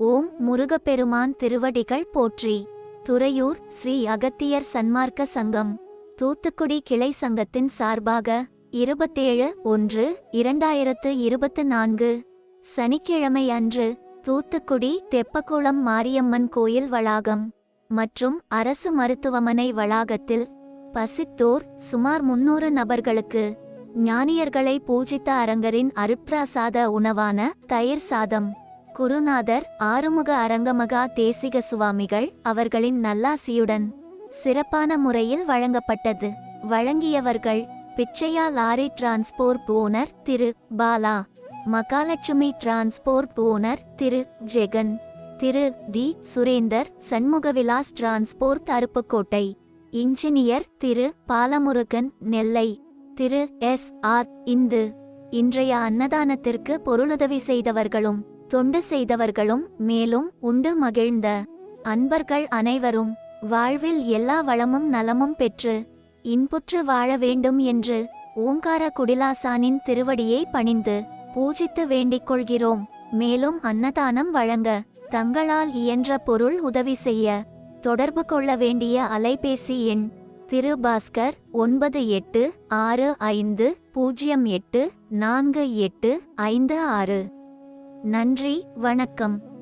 ஓம் முருகப்பெருமான் திருவடிகள் போற்றி. துறையூர் ஸ்ரீ அகத்தியர் சன்மார்க்க சங்கம். தூத்துக்குடி கிளை சங்கத்தின் சார்பாக இருபத்தேழு ஒன்று இரண்டாயிரத்து இருபத்து நான்கு. சனிக்கிழமை அன்று தூத்துக்குடி தெப்பக்குளம் மாரியம்மன் கோயில் வளாகம் மற்றும் அரசு மருத்துவமனை வளாகத்தில் பசித்தோர் சுமார் முன்னூறு நபர்களுக்கு ஞானியர்களை பூஜித்த அரங்கரின் அருட்பிரசாத உணவான தயிர் சாதம். குருநாதர் ஆறுமுக அரங்கமகா தேசிக சுவாமிகள் அவர்களின் நல்லாசியுடன் சிறப்பான முறையில் வழங்கப்பட்டது. வழங்கியவர்கள் Pichaiya lorry transport owner Thiru. Bala Mahalakshmi transport owner Thiru. Jegan Thiru. T. Surender Shanmugavilas transport Aruppukottai engineer Thiru. Balamurugan Nellai Thiru. S. R. Indhu இன்றைய அன்னதானத்திற்கு பொருளுதவி செய்தவர்களும் தொண்டு செய்தவர்களும் மேலும் உண்டு மகிழ்ந்த அன்பர்கள் அனைவரும் வாழ்வில் எல்லா வளமும் நலமும் பெற்று இன்புற்று வாழ வேண்டும் என்று ஓங்கார குடிலாசானின் திருவடியை பணிந்து பூஜித்து வேண்டிக் கொள்கிறோம். மேலும் அன்னதானம் வழங்க தங்களால் இயன்ற பொருள் உதவி செய்ய தொடர்பு கொள்ள வேண்டிய அலைபேசி எண் திரு பாஸ்கர் ஒன்பது எட்டு ஆறு ஐந்து பூஜ்ஜியம் எட்டு நான்கு எட்டு ஐந்து ஆறு. நன்றி வணக்கம்.